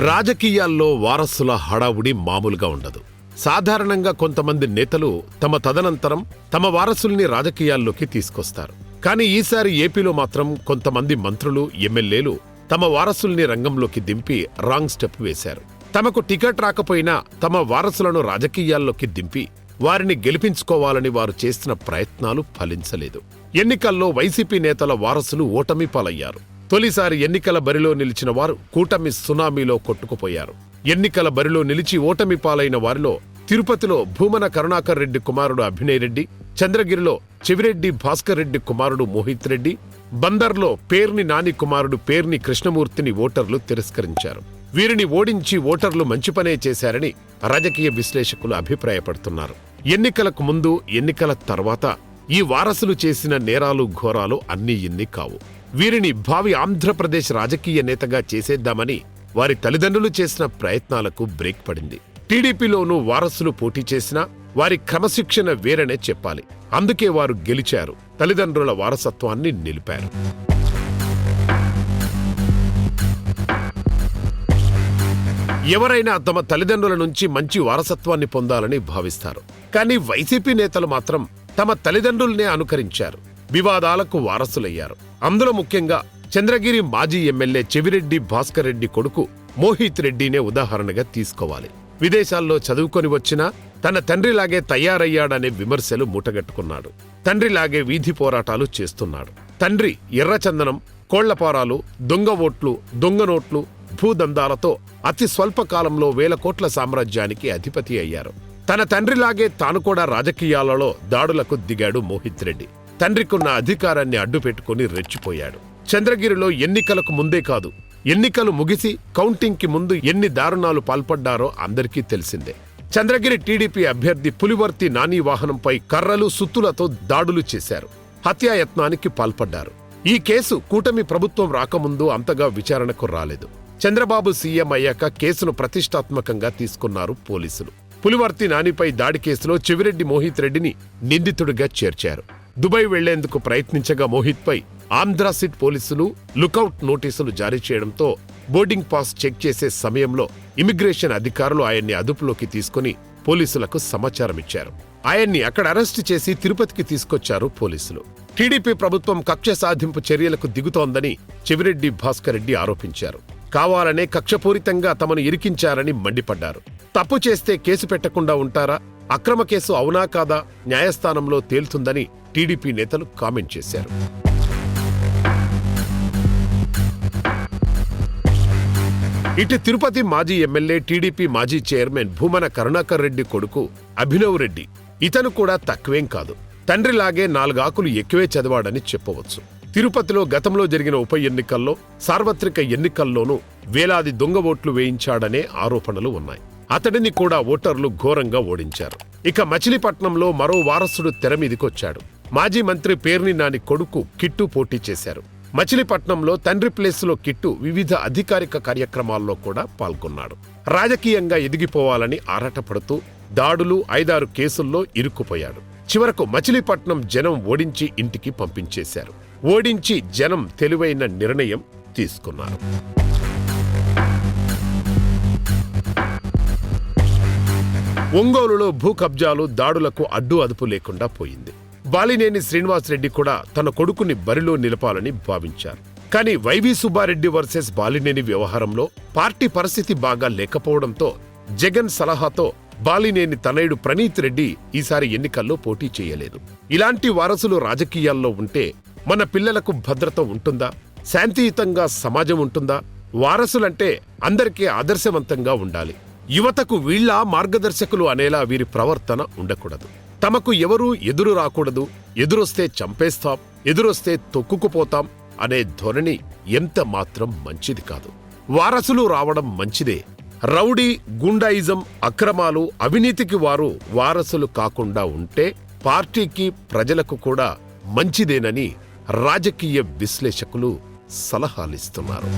రాజకీయాల్లో వారసుల హడావుడి మామూలుగా ఉండదు. సాధారణంగా కొంతమంది నేతలు తమ తదనంతరం తమ వారసుల్ని రాజకీయాల్లోకి తీసుకొస్తారు. కానీ ఈసారి ఏపీలో మాత్రం కొంతమంది మంత్రులు ఎమ్మెల్యేలు తమ వారసుల్ని రంగంలోకి దింపి రాంగ్ స్టెప్ వేశారు. తమకు టికెట్ రాకపోయినా తమ వారసులను రాజకీయాల్లోకి దింపి వారిని గెలిపించుకోవాలని వారు చేస్తున్న ప్రయత్నాలు ఫలించలేదు. ఎన్నికల్లో వైసీపీ నేతల వారసులు ఓటమి పాలయ్యారు. తొలిసారి ఎన్నికల బరిలో నిలిచిన వారు కూటమి సునామీలో కొట్టుకుపోయారు. ఎన్నికల బరిలో నిలిచి ఓటమి పాలైన వారిలో తిరుపతిలో భూమన కరుణాకర్ రెడ్డి కుమారుడు అభినయ్ రెడ్డి చంద్రగిరిలో చెవిరెడ్డి భాస్కర్ రెడ్డి కుమారుడు మోహిత్ రెడ్డి బందర్లో పేర్ని నాని కుమారుడు పేర్ని కృష్ణమూర్తిని ఓటర్లు తిరస్కరించారు. వీరిని ఓడించి ఓటర్లు మంచి పనే చేశారని రాజకీయ విశ్లేషకులు అభిప్రాయపడుతున్నారు. ఎన్నికలకు ముందు ఎన్నికల తర్వాత ఈ వారసులు చేసిన నేరాలు ఘోరాలు అన్నీ ఇన్ని కావు. వీరిని భావి ఆంధ్రప్రదేశ్ రాజకీయ నేతగా చేసేద్దామని వారి తల్లిదండ్రులు చేసిన ప్రయత్నాలకు బ్రేక్ పడింది. టీడీపీలోనూ వారసులు పోటీ చేసినా వారి క్రమశిక్షణ వేరనే చెప్పాలి. అందుకే వారు గెలిచారు. తల్లిదండ్రుల వారసత్వాన్ని నిలిపారు. ఎవరైనా తమ తల్లిదండ్రుల నుంచి మంచి వారసత్వాన్ని పొందాలని భావిస్తారు. కానీ వైసీపీ నేతలు మాత్రం తమ తల్లిదండ్రుల్నే అనుకరించారు. వివాదాలకు వారసులయ్యారు. అందులో ముఖ్యంగా చంద్రగిరి మాజీ ఎమ్మెల్యే చెవిరెడ్డి భాస్కర్ రెడ్డి కొడుకు మోహిత్ రెడ్డినే ఉదాహరణగా తీసుకోవాలి. విదేశాల్లో చదువుకొని వచ్చినా తన తండ్రిలాగే తయారయ్యాడనే విమర్శలు మూటగట్టుకున్నాడు. తండ్రిలాగే వీధి పోరాటాలు చేస్తున్నాడు. తండ్రి ఎర్రచందనం కోళ్ళపారాలు దొంగ ఓట్లు దొంగ నోట్లు భూదందాలతో అతి స్వల్ప కాలంలో వేల కోట్ల సామ్రాజ్యానికి అధిపతి అయ్యారు. తన తండ్రిలాగే తాను కూడా రాజకీయాలలో దాడులకు దిగాడు మోహిత్ రెడ్డి. తండ్రికున్న అధికారాన్ని అడ్డుపెట్టుకుని రెచ్చిపోయాడు. చంద్రగిరిలో ఎన్నికలకు ముందే కాదు ఎన్నికలు ముగిసి కౌంటింగ్కి ముందు ఎన్ని దారుణాలు పాల్పడ్డారో అందరికీ తెలిసిందే. చంద్రగిరి టీడీపీ అభ్యర్థి పులివర్తి నాని వాహనంపై కర్రలు సుత్తులతో దాడులు చేశారు. హత్యాయత్నానికి పాల్పడ్డారు. ఈ కేసు కూటమి ప్రభుత్వం రాకముందు అంతగా విచారణకు రాలేదు. చంద్రబాబు సీఎం అయ్యాక కేసును ప్రతిష్టాత్మకంగా తీసుకున్నారు పోలీసులు. పులివర్తి నానిపై దాడి కేసులో చెవిరెడ్డి మోహిత్ రెడ్డిని నిందితుడిగా చేర్చారు. దుబాయ్ వెళ్ళేందుకు ప్రయత్నించగా మోహిత్పై ఆంధ్రాసిట్ పోలీసులు లుకౌట్ నోటీసులు జారీ చేయడంతో బోర్డింగ్ పాస్ చెక్ చేసే సమయంలో ఇమిగ్రేషన్ అధికారులు ఆయన్ని అదుపులోకి తీసుకుని పోలీసులకు సమాచారం ఇచ్చారు. ఆయన్ని అక్కడ అరెస్టు చేసి తిరుపతికి తీసుకొచ్చారు పోలీసులు. టీడీపీ ప్రభుత్వం కక్ష సాధింపు చర్యలకు దిగుతోందని చెవిరెడ్డి భాస్కర్ రెడ్డి ఆరోపించారు. కావాలనే కక్షపూరితంగా తమను ఇరికించారని మండిపడ్డారు. తప్పు చేస్తే కేసు పెట్టకుండా ఉంటారా? అక్రమ కేసు అవునా కాదా? న్యాయస్థానంలో తేలుతుందని టీడీపీ నేతలు కామెంట్ చేశారు. ఇటు తిరుపతి మాజీ ఎమ్మెల్యే టీడీపీ మాజీ చైర్మన్ భూమన కరుణాకర్ రెడ్డి కొడుకు అభినవ్ రెడ్డి ఇతను కూడా తక్కువేం కాదు. తండ్రిలాగే నాలుగాకులు ఎక్కువే చదివాడని చెప్పవచ్చు. తిరుపతిలో గతంలో జరిగిన ఉప ఎన్నికల్లో సార్వత్రిక ఎన్నికల్లోనూ వేలాది దొంగ ఓట్లు వేయించాడనే ఆరోపణలు ఉన్నాయి. అతడిని కూడా ఓటర్లు ఘోరంగా ఓడించారు. ఇక మచిలీపట్నంలో మరో వారసుడు తెర మీదికొచ్చాడు. మాజీ మంత్రి పేర్ని నాని కొడుకు కిట్టు పోటీ చేశారు. మచిలీపట్నంలో తండ్రి ప్లేస్లో కిట్టు వివిధ అధికారిక కార్యక్రమాల్లో కూడా పాల్గొన్నాడు. రాజకీయంగా ఎదిగిపోవాలని ఆరాటపడుతూ దాడులు ఐదారు కేసుల్లో ఇరుక్కుపోయాడు. చివరకు మచిలీపట్నం జనం ఓడించి ఇంటికి పంపించేశారు. ఓడించి జనం తెలివైన నిర్ణయం తీసుకున్నారు. ఒంగోలులో భూ కబ్జాలు దాడులకు అడ్డు అదుపు లేకుండా పోయింది. బాలినేని శ్రీనివాసరెడ్డి కూడా తన కొడుకుని బరిలో నిలపాలని భావించారు. కానీ వైవి సుబ్బారెడ్డి వర్సెస్ బాలినేని వ్యవహారంలో పార్టీ పరిస్థితి బాగా లేకపోవడంతో జగన్ సలహాతో బాలినేని తనయుడు ప్రణీత్ రెడ్డి ఈసారి ఎన్నికల్లో పోటీ చేయలేదు. ఇలాంటి వారసులు రాజకీయాల్లో ఉంటే మన పిల్లలకు భద్రత ఉంటుందా? శాంతియుతంగా సమాజం ఉంటుందా? వారసులంటే అందరికీ ఆదర్శవంతంగా ఉండాలి. యువతకు వీళ్ళ మార్గదర్శకులు అనేలా వీరి ప్రవర్తన ఉండకూడదు. తమకు ఎవరూ ఎదురు రాకూడదు. ఎదురొస్తే చంపేస్తాం ఎదురొస్తే తొక్కుకుపోతాం అనే ధోరణి ఎంత మాత్రం మంచిది కాదు. వారసులు రావడం మంచిదే. రౌడీ గుండాయిజం అక్రమాలు అవినీతికి వారు వారసులు కాకుండా ఉంటే పార్టీకి ప్రజలకు కూడా మంచిదేనని రాజకీయ విశ్లేషకులు సలహాలిస్తున్నారు.